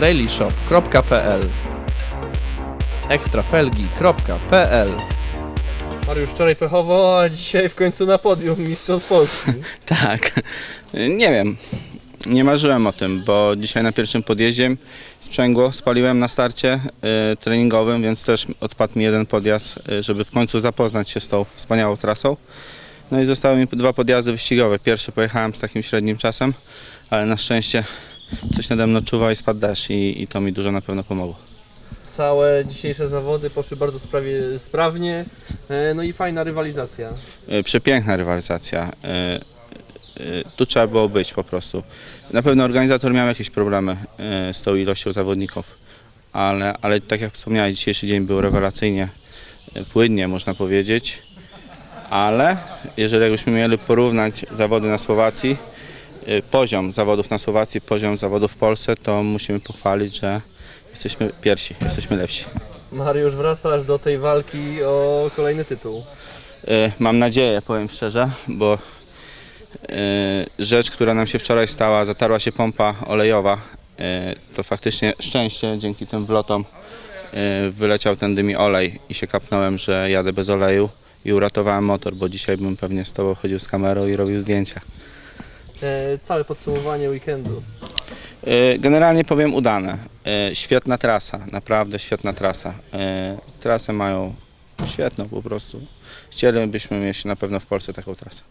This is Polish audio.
trailishop.pl ekstrafelgi.pl Mariusz wczoraj pechowo, a dzisiaj w końcu na podium Mistrzostw Polski. Tak, nie wiem. Nie marzyłem o tym, bo dzisiaj na pierwszym podjeździe sprzęgło spaliłem na starcie y, treningowym, więc też odpadł mi jeden podjazd, y, żeby w końcu zapoznać się z tą wspaniałą trasą. No i zostały mi dwa podjazdy wyścigowe. Pierwszy pojechałem z takim średnim czasem, ale na szczęście coś nade mną czuwa i spadł deszcz i, i to mi dużo na pewno pomogło. Całe dzisiejsze zawody poszły bardzo sprawie, sprawnie, e, no i fajna rywalizacja. Y, Przepiękna rywalizacja. Y, Tu trzeba było być po prostu. Na pewno organizator miał jakieś problemy z tą ilością zawodników, ale, ale tak jak wspomniałem, dzisiejszy dzień był rewelacyjnie płynnie, można powiedzieć. Ale jeżeli jakbyśmy mieli porównać zawody na Słowacji, poziom zawodów na Słowacji, poziom zawodów w Polsce, to musimy pochwalić, że jesteśmy pierwsi, jesteśmy lepsi. Mariusz, wracasz do tej walki o kolejny tytuł. Y, Mam nadzieję, powiem szczerze, bo y, rzecz, która nam się wczoraj stała, zatarła się pompa olejowa. y, To faktycznie szczęście, dzięki tym wlotom y, wyleciał ten dymi olej i się kapnąłem, że jadę bez oleju i uratowałem motor, bo dzisiaj bym pewnie z Tobą chodził z kamerą i robił zdjęcia. E, Całe podsumowanie weekendu. Y, Generalnie powiem udane. Y, Świetna trasa, naprawdę świetna trasa. Y, Trasę mają świetną po prostu. Chcielibyśmy mieć na pewno w Polsce taką trasę.